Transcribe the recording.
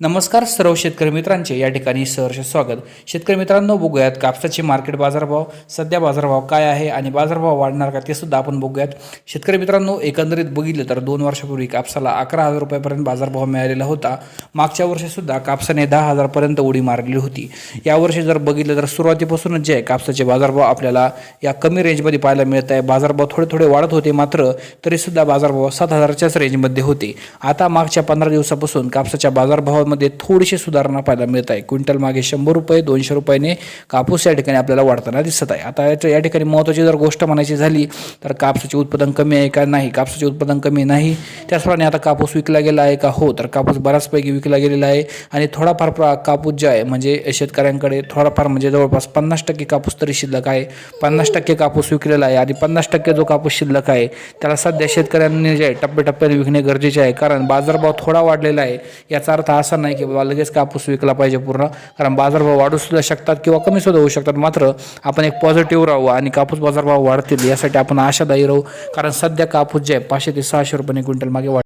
नमस्कार सर्व शेतकरी मित्रांचे या ठिकाणी सहर्ष स्वागत. शेतकरी मित्रांनो बघूयात कापसाचे मार्केट बाजारभाव. सध्या बाजारभाव काय आहे आणि बाजारभाव वाढणार का ते सुद्धा आपण बघूयात. शेतकरी मित्रांनो एकंदरीत बघितलं तर दोन वर्षापूर्वी कापसाला अकरा हजार रुपयापर्यंत बाजारभाव मिळालेला होता. मागच्या वर्षीसुद्धा कापसाने दहा हजारपर्यंत उडी मारलेली होती. यावर्षी जर बघितलं तर सुरुवातीपासूनच जे आहे कापसाचे बाजारभाव आपल्याला या कमी रेंजमध्ये पाहायला मिळत आहे. बाजारभाव थोडे थोडे वाढत होते मात्र तरीसुद्धा बाजारभाव सात हजारच्याच रेंजमध्ये होते. आता मागच्या पंधरा दिवसापासून कापसाच्या बाजारभावामध्ये थोडीशी सुधारणा पाहायला मिळत आहे. क्विंटल मागे शंभर रुपये दोनशे रुपयाने कापूस या ठिकाणी आपल्याला वाढताना दिसत आहे. आता याच्या या ठिकाणी महत्त्वाची जर गोष्ट म्हणायची झाली तर कापसाचे उत्पादन कमी आहे का नाही? कापसाचे उत्पादन कमी नाही. त्याचप्रमाणे आता कापूस विकला गेला आहे का? हो तर कापूस बऱ्याचपैकी विकला गेलेला आहे. आणि थोडाफार प्र कापूस जे आहे म्हणजे शेतकऱ्यांकडे थोडाफार म्हणजे जवळपास पन्नास टक्के कापूस तरी शिल्लक आहे. पन्नास टक्के कापूस विकलेला आहे आणि पन्नास टक्के जो कापूस शिल्लक आहे त्याला सध्या शेतकऱ्यांनी जे आहे टप्प्याटप्प्याने विकणे गरजेचे आहे. कारण बाजारभाव थोडा वाढलेला आहे. याचा अर्थ असा असं नाही की बाबा लगेच कापूस विकला पाहिजे पूर्ण. कारण बाजारभाव वाढू सुद्धा शकतात किंवा कमी सुद्धा होऊ शकतात. मात्र आपण एक पॉझिटिव्ह राहू आणि कापूस बाजारभाव वाढतील यासाठी आपण आशादायी राहू. कारण सध्या कापूस जे आहे पाचशे ते सहाशे रुपये क्विंटल मागे वाढ